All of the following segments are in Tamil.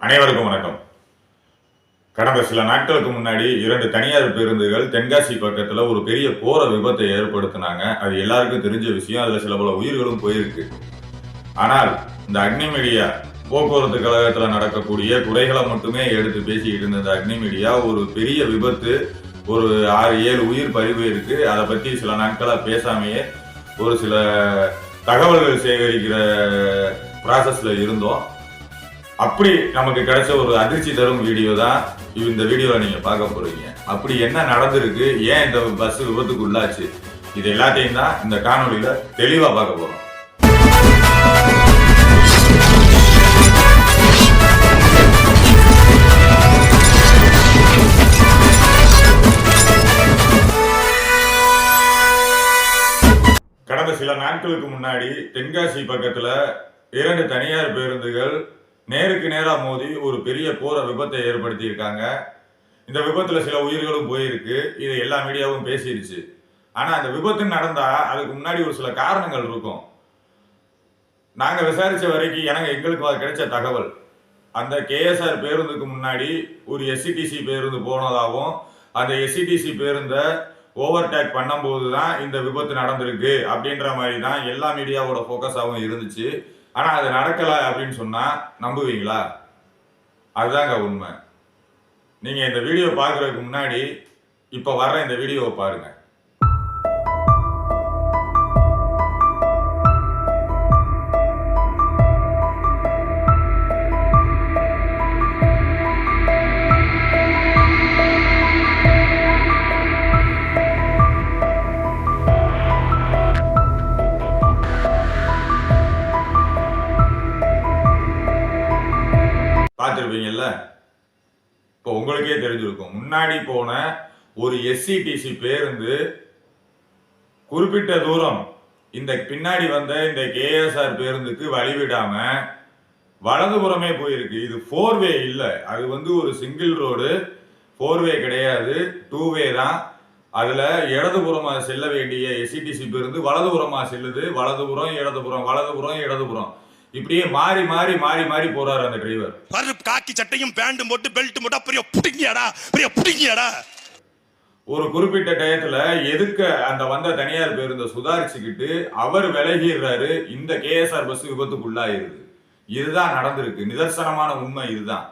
அனைவருக்கும் வணக்கம். கடந்த சில நாட்களுக்கு முன்னாடி இரண்டு தனியார் பேருந்துகள் தென்காசி பக்கத்துல ஒரு பெரிய போர விபத்தை ஏற்படுத்தினாங்க. அது எல்லாருக்கும் தெரிஞ்ச விஷயம். அதுல சில பல உயிர்களும் போயிருக்கு. ஆனால் இந்த அக்னி மீடியா போக்குவரத்து கழகத்துல நடக்கக்கூடிய குறைகளை மட்டுமே எடுத்து பேசிக்கிட்டு இருந்த இந்த அக்னி மீடியா ஒரு பெரிய விபத்து ஒரு ஆறு ஏழு உயிர் பறிவு இருக்கு அதை பத்தி சில நாட்களா பேசாமையே ஒரு சில தகவல்கள் சேகரிக்கிற ப்ராசஸில் இருந்தோம். அப்படி நமக்கு கிடைச்ச ஒரு அதிர்ச்சி தரும் வீடியோ தான் இந்த வீடியோவில் நீங்கள் பார்க்க போகிறீங்க அப்படி என்ன நடந்திருக்கு? ஏன் இந்த பஸ் விபத்துக்கு உள்ளாச்சு? இது எல்லாத்தையும் தான் இந்த காணொலியில் தெளிவாக பார்க்க போகிறோம் நாட்களுக்கு முன்னாடி தென்காசி பக்கத்துல இரண்டு தனியார் பேருந்துகள் நேருக்கு நேராக மோதி ஒரு பெரிய கோர விபத்தை ஏற்படுத்தி இருக்காங்க இந்த விபத்துல சில உயிர்களும் போயிருக்கு. இதை எல்லா மீடியாவும் பேசிருச்சு. ஆனா அந்த விபத்து நடந்தா அதுக்கு முன்னாடி ஒரு சில காரணங்கள் இருக்கும். நாங்க விசாரிச்ச வரைக்கும் எனக்கு எங்களுக்கு அது கிடைச்ச தகவல் அந்த கேஎஸ்ஆர் பேருந்துக்கு முன்னாடி ஒரு எஸ்சிடிசி பேருந்து போனதாகவும் அந்த எஸ்சிடிசி பேருந்தை ஓவர்டேக் பண்ணும்போது தான் இந்த விபத்து நடந்திருக்கு அப்படின்ற மாதிரி தான் எல்லா மீடியாவோட ஃபோக்கஸாகவும் இருந்துச்சு. ஆனால் அது நடக்கலை அப்படின்னு சொன்னால் நம்புவீங்களா? அதுதாங்க உண்மை. நீங்கள் இந்த வீடியோ பார்க்குறதுக்கு முன்னாடி இப்போ வர்ற இந்த வீடியோவை பாருங்கள் பார்த்துருப்பீங்கல்ல இப்போ உங்களுக்கே தெரிஞ்சிருக்கும். முன்னாடி போன ஒரு எஸ்சிடிசி பேருந்து குறிப்பிட்ட தூரம் இந்த பின்னாடி வந்த இந்த கேஎஸ்ஆர் பேருந்துக்கு வழிவிடாம வலதுபுறமே போயிருக்கு. இது ஃபோர் வே இல்லை. அது வந்து ஒரு சிங்கிள் ரோடு ஃபோர் வே கிடையாது. டூ வே தான். அதில் இடதுபுறமாக செல்ல வேண்டிய எஸ்சிடிசி பேருந்து வலதுபுறமாக செல்லுது. வலதுபுறம் இடதுபுறம் வலதுபுறம் இடதுபுறம். இப்படியே மாறி மாறி மாறி மாறி போறாரு அந்த டிரைவர் பாரு காக்கி சட்டையும் பேண்டும் போட்டு பெல்ட் போட்டா பெரிய புடிங்கியாடா பெரிய புடிங்கியாடா. ஒரு குறிப்பிட்ட டயத்துல எதுக்க அந்த வந்த தனியார் பேருந்தை சுதாரிச்சுக்கிட்டு அவர் விலகிடுறாரு இந்த கேஎஸ்ஆர் பஸ் விபத்துக்குள்ளாயிருது இதுதான் நடந்திருக்கு. நிதர்சனமான உண்மை இதுதான்.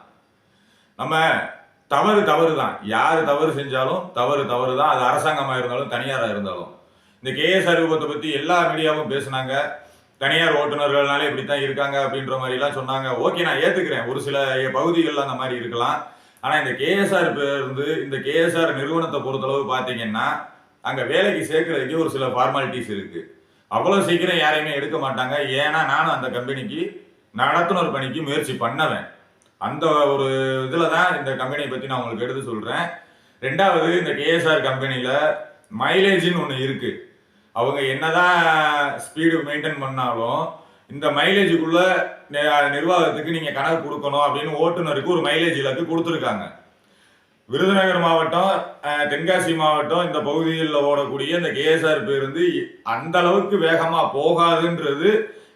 நம்ம தவறு தவறு தான் யாரு தவறு செஞ்சாலும் தவறு தவறு தான் அது அரசாங்கமா இருந்தாலும் தனியாரா இருந்தாலும். இந்த கேஎஸ்ஆர் விபத்தை பத்தி எல்லா மீடியாவும் பேசுனாங்க. தனியார் ஓட்டுநர்கள்னாலே இப்படித்தான் இருக்காங்க அப்படின்ற மாதிரிலாம் சொன்னாங்க. ஓகே நான் ஏத்துக்கிறேன். ஒரு சில பகுதிகள் அந்த மாதிரி இருக்கலாம். ஆனா இந்த கேஎஸ்ஆர் இருந்து இந்த கேஎஸ்ஆர் நிறுவனத்தை பொறுத்தளவு பாத்தீங்கன்னா அங்க வேலைக்கு சேர்க்கறதுக்கு ஒரு சில ஃபார்மாலிட்டிஸ் இருக்கு. அவ்வளவு சீக்கிரம் யாரையுமே எடுக்க மாட்டாங்க. ஏன்னா நானும் அந்த கம்பெனிக்கு நடத்துனர் பணிக்கு முயற்சி பண்ணவேன். அந்த ஒரு இதுல தான் இந்த கம்பெனியை பத்தி நான் உங்களுக்கு எடுத்து சொல்றேன். ரெண்டாவது இந்த கேஎஸ்ஆர் கம்பெனியில் மைலேஜ்னு ஒன்று இருக்குது அவங்க என்னதான் ஸ்பீடு மெயின்டைன் பண்ணாலும் இந்த மைலேஜுக்குள்ள நிர்வாகத்துக்கு நீங்க கணக்கு கொடுக்கணும் அப்படின்னு ஓட்டுநருக்கு ஒரு மைலேஜ் இலக்கு கொடுத்துருக்காங்க. விருதுநகர் மாவட்டம் தென்காசி மாவட்டம் இந்த பகுதிகளில் ஓடக்கூடிய இந்த கேஎஸ்ஆர் பேருந்து அந்த அளவுக்கு வேகமா போகாதுன்றது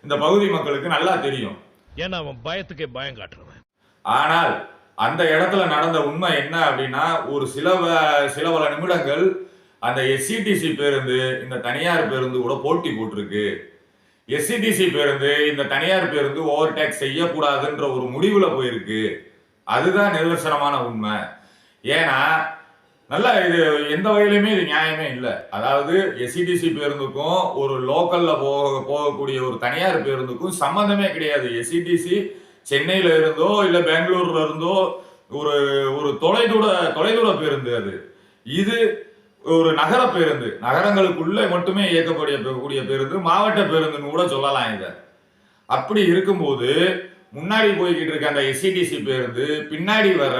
இந்த பகுதி மக்களுக்கு நல்லா தெரியும். ஏன்னா அவன் பயத்துக்கே பயம் காட்டுறவன். ஆனால் அந்த இடத்துல நடந்த உண்மை என்ன அப்படின்னா ஒரு சில சில பல நிமிடங்கள் அந்த எஸ்சிடிசி பேருந்து இந்த தனியார் பேருந்து கூட போட்டி போட்டிருக்கு. எஸ்சிடிசி பேருந்து இந்த தனியார் பேருந்து ஓவர்டேக் செய்யக்கூடாதுன்ற ஒரு முடிவுல போயிருக்கு. அதுதான் நிதர்சனமான உண்மை. ஏன்னா நல்லா இது எந்த வகையிலுமே இது நியாயமே இல்லை. அதாவது எஸ்சிடிசி பேருந்துக்கும் ஒரு லோக்கல்ல போக போகக்கூடிய ஒரு தனியார் பேருந்துக்கும் சம்பந்தமே கிடையாது. எஸ்சிடிசி சென்னையில இருந்தோ இல்ல பெங்களூர்ல இருந்தோ ஒரு ஒரு தொலைதூர தொலைதூர பேருந்து அது. இது ஒரு நகர பேருந்து நகரங்களுக்குள்ளே மட்டுமே இயக்கக்கூடிய கூடிய பேருந்து மாவட்ட பேருந்துன்னு கூட சொல்லலாம் இதை. அப்படி இருக்கும்போது முன்னாடி போய்கிட்டு இருக்க அந்த எஸ்சிடிசி பேருந்து பின்னாடி வர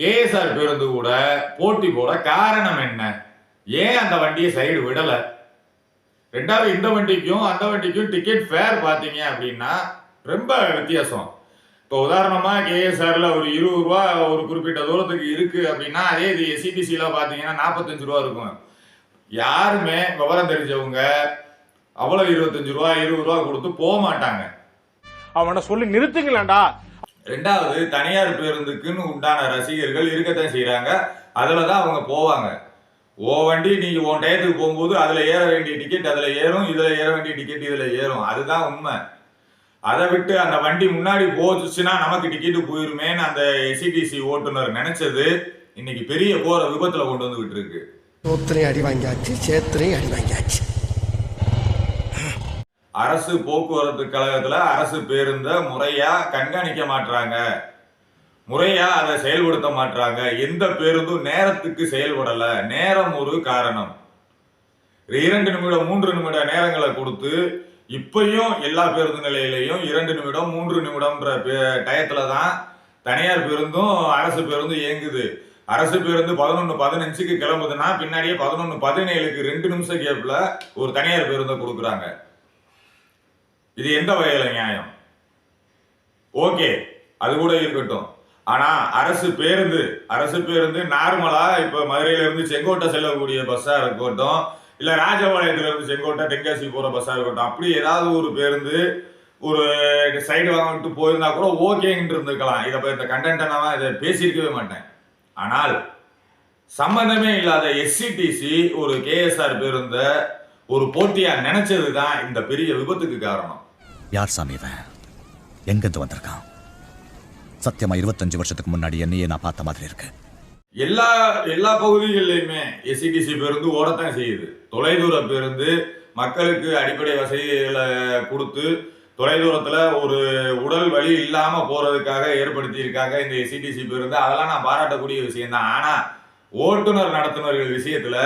கேஎஸ்ஆர் பேருந்து கூட போட்டி போட காரணம் என்ன? ஏன் அந்த வண்டியை சைடு விடலை? ரெண்டாவது இந்த வண்டிக்கும் அந்த வண்டிக்கும் டிக்கெட் ஃபேர் பார்த்தீங்க அப்படின்னா ரொம்ப வித்தியாசம். இப்போ உதாரணமா கேஎஸ்ஆர்ல ஒரு இருபது ரூபா ஒரு குறிப்பிட்ட தூரத்துக்கு இருக்கு அப்படின்னா அதே இது எஸ்சிடிசில பாத்தீங்கன்னா நாற்பத்தஞ்சு ரூபா இருக்கும். யாருமே விவரம் தெரிஞ்சவங்க அவ்வளவு இருபத்தஞ்சு ரூபா இருபது ரூபா கொடுத்து போக மாட்டாங்க. அவனை சொல்லி நிறுத்துங்களேன்டா. ரெண்டாவது தனியார் பேருந்துக்குன்னு உண்டான ரசிகர்கள் இருக்கத்தான் செய்றாங்க. அதுல தான் அவங்க போவாங்க. ஓ வண்டி நீங்க உன் டயத்துக்கு போகும்போது அதுல ஏற வேண்டிய டிக்கெட் அதுல ஏறும் இதுல ஏற வேண்டிய டிக்கெட் இதுல ஏறும். அதுதான் உண்மை. அதை விட்டு அந்த வண்டி முன்னாடி போச்சுன்னா நமக்கு டிக்கெட்டு போயிருமேன்னு அந்த எஸ்சிடிசி ஓட்டுநர் நினைச்சது இன்னைக்கு பெரிய போற விபத்துல கொண்டு வந்து விட்டு இருக்கு. சோத்திரையும் அடி வாங்கியாச்சு சேத்திரையும் அடி வாங்கியாச்சு. அரசு போக்குவரத்து கழகத்துல அரசு பேருந்த முறையா கண்காணிக்க மாட்றாங்க. முறையா அதை செயல்படுத்த மாட்றாங்க. எந்த பேருந்தும் நேரத்துக்கு செயல்படல. நேரம் ஒரு காரணம். இரண்டு நிமிடம் மூன்று நிமிட நேரங்களை கொடுத்து இப்பையும் எல்லா பேருந்து நிலையிலையும் இரண்டு நிமிடம் மூன்று நிமிடம்ன்ற பே- டயத்துல தான் தனியார் பேருந்தும் அரசு பேருந்தும் இயங்குது. அரசு பேருந்து பதினொன்று பதினஞ்சுக்கு கிளம்புதுன்னா பின்னாடியே பதினொன்று பதினேழுக்கு ரெண்டு நிமிஷம் கேப்பில் ஒரு தனியார் பேருந்தை கொடுக்குறாங்க. இது எந்த வகையில் நியாயம்? ஓகே அது கூட இருக்கட்டும். ஆனால் அரசு பேருந்து அரசு பேருந்து நார்மலாக இப்போ மதுரையிலேருந்து செங்கோட்டை செல்லக்கூடிய பஸ்ஸாக இருக்கட்டும் இல்லை ராஜபாளையத்துலேருந்து செங்கோட்டை தென்காசி போகிற பஸ்ஸாக இருக்கட்டும் அப்படி ஏதாவது ஒரு பேருந்து ஒரு சைடு வாங்கிட்டு போயிருந்தா கூட ஓகேங்கிட்டு இருந்திருக்கலாம். இதை இந்த கண்டென்ட்டை நான் இதை பேசியிருக்கவே மாட்டேன். ஆனால் சம்பந்தமே இல்லாத எஸ்சிடிசி ஒரு கேஎஸ்ஆர் பேருந்த ஒரு போட்டியா நினைச்சது தான் இந்த பெரிய விபத்துக்கு காரணம். யார் சாமி இவன்? எங்கிருந்து வந்திருக்கான்? சத்தியமா இருபத்தஞ்சு வருஷத்துக்கு முன்னாடி என்னையே நான் பார்த்த மாதிரி இருக்கு. எல்லா எல்லா பகுதிகளிலுமே எஸ்சிடிசி பேருந்து ஓடத்தான் செய்யுது. தொலைதூர பேருந்து மக்களுக்கு அடிப்படை வசதிகளை கொடுத்து தொலைதூரத்தில் ஒரு உடல் வலி இல்லாமல் போகிறதுக்காக ஏற்படுத்தியிருக்காங்க இந்த எஸ்சிடிசி பேருந்து. அதெல்லாம் நான் பாராட்டக்கூடிய விஷயம்தான். ஆனால் ஓட்டுநர் நடத்துனர்கள் விஷயத்தில்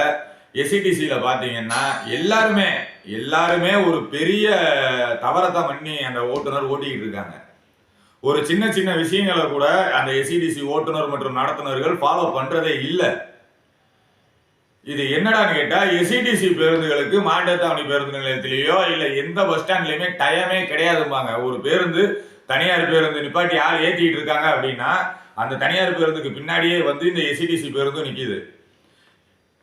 எஸ்சிடிசியில் பார்த்தீங்கன்னா எல்லாருமே எல்லாருமே ஒரு பெரிய தவறத்தை பண்ணி அந்த ஓட்டுநர் ஓட்டிக்கிட்டு இருக்காங்க. ஒரு சின்ன சின்ன விஷயங்களை கூட அந்த எஸ்சிடிசி ஓட்டுநர் மற்றும் நடத்துனர்கள் ஃபாலோ பண்றதே இல்லை. இது என்னடான்னு கேட்டா எஸ்சிடிசி பேருந்துகளுக்கு மாண்டத்தாவணி பேருந்து நிலையத்திலேயோ இல்ல எந்த பஸ் ஸ்டாண்ட்லயுமே டயமே கிடையாதும்பாங்க. ஒரு பேருந்து தனியார் பேருந்து நிப்பாட்டி யார் ஏத்திட்டு இருக்காங்க அப்படின்னா அந்த தனியார் பேருந்துக்கு பின்னாடியே வந்து இந்த எஸ்சிடிசி பேருந்தும் நிக்குது.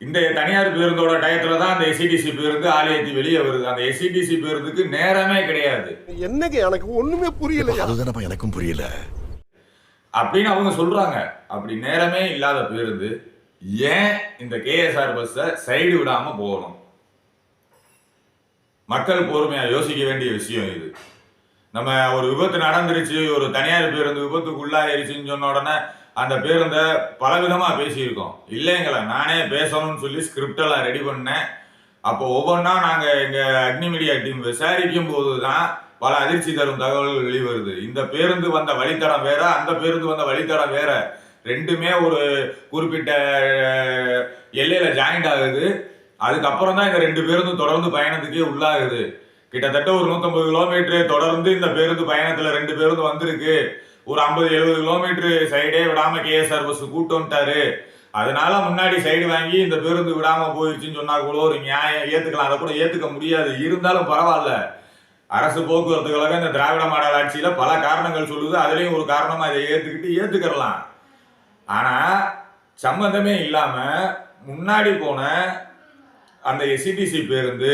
இந்த தனியார் பேருந்தோட டயத்துல தான் அந்த எஸ்சிடிசி பேருந்து ஆள் ஏத்தி வெளியே வருது. அந்த எஸ்சிடிசி பேருந்துக்கு நேரமே கிடையாது. என்னங்க எனக்கு ஒண்ணுமே புரியலையா? அதுதானப்பா எனக்கும் புரியல. அப்படின்னு அவங்க சொல்றாங்க. அப்படி நேரமே இல்லாத பேருந்து ஏன் இந்த கேஎஸ்ஆர் பஸ்ஸை சைடு விடாம போகணும்? மக்கள் பொறுமையா யோசிக்க வேண்டிய விஷயம் இது. நம்ம ஒரு விபத்து நடந்துருச்சு ஒரு தனியார் பேருந்து விபத்துக்குள்ளாயிருச்சுன்னு சொன்ன உடனே அந்த பேருந்தை பலவிதமாக பேசியிருக்கோம். இல்லைங்களா நானே பேசணும்னு சொல்லி ஸ்கிரிப்டெல்லாம் ரெடி பண்ணேன். அப்போ ஒவ்வொன்றா நாங்கள் எங்கள் அக்னி மீடியா டீம் விசாரிக்கும் போது தான் பல அதிர்ச்சி தரும் தகவல்கள் வெளிவருது. இந்த பேருந்து வந்த வழித்தடம் வேற அந்த பேருந்து வந்த வழித்தடம் வேற. ரெண்டுமே ஒரு குறிப்பிட்ட எல்லையில் எல்லையில ஜாயிண்ட் ஆகுது. அதுக்கப்புறம் தான் இந்த ரெண்டு பேருந்தும் தொடர்ந்து பயணத்துக்கே உள்ளாகுது. கிட்டத்தட்ட ஒரு நூற்றம்பது கிலோமீட்டர் தொடர்ந்து இந்த பேருந்து பயணத்தில் ரெண்டு பேருந்து வந்திருக்கு. ஒரு ஐம்பது எழுபது கிலோமீட்டர் சைடே விடாம கேஎஸ்ஆர் பஸ் கூட்டு வந்துட்டாரு. அதனால முன்னாடி சைடு வாங்கி இந்த பேருந்து விடாம போயிடுச்சுன்னு சொன்னா கூட ஒரு நியாயம் ஏத்துக்கலாம். அதை கூட ஏத்துக்க முடியாது. இருந்தாலும் பரவாயில்ல. அரசு போக்குவரத்து கழகம் இந்த திராவிட மாடல் ஆட்சியில பல காரணங்கள் சொல்லுது. அதுலயும் ஒரு காரணமா இதை ஏத்துக்கிட்டு ஏத்துக்கிறலாம். ஆனா சம்மந்தமே இல்லாம முன்னாடி போன அந்த எஸ்சிபிசி பேருந்து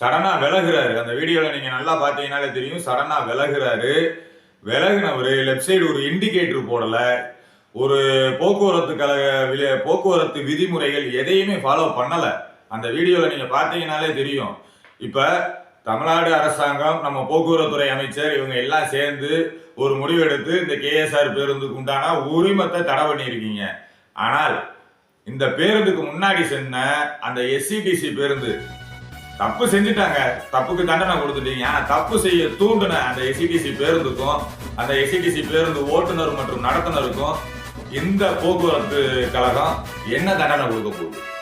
சடனா விலகுறாரு. அந்த வீடியோல நீங்க நல்லா பாத்தீங்கன்னாலே தெரியும். சடனா விலகுறாரு. விலகுனவர் லெஃப்ட் சைடு ஒரு இண்டிகேட்டர் போடல. ஒரு போக்குவரத்து கழக விலை போக்குவரத்து விதிமுறைகள் எதையுமே ஃபாலோ பண்ணலை. அந்த வீடியோவில் நீங்கள் பார்த்தீங்கனாலே தெரியும். இப்போ தமிழ்நாடு அரசாங்கம் நம்ம போக்குவரத்துறை அமைச்சர் இவங்க எல்லாம் சேர்ந்து ஒரு முடிவெடுத்து இந்த கேஎஸ்ஆர் பேருந்துக்கு உண்டான உரிமத்தை தடை பண்ணியிருக்கீங்க. ஆனால் இந்த பேருந்துக்கு முன்னாடி சென்ன அந்த எஸ்சிடிசி பேருந்து தப்பு செஞ்சுட்டாங்க. தப்புக்கு தண்டனை கொடுத்துட்டீங்க. ஆனா தப்பு செய்ய தூண்டுன அந்த எஸ்இடிசி பேருந்துக்கும் அந்த எஸ்இடிசி பேருந்து ஓட்டுநர் மற்றும் நடத்துனருக்கும் இந்த போக்குவரத்து கழகம் என்ன தண்டனை கொடுக்க போகுது?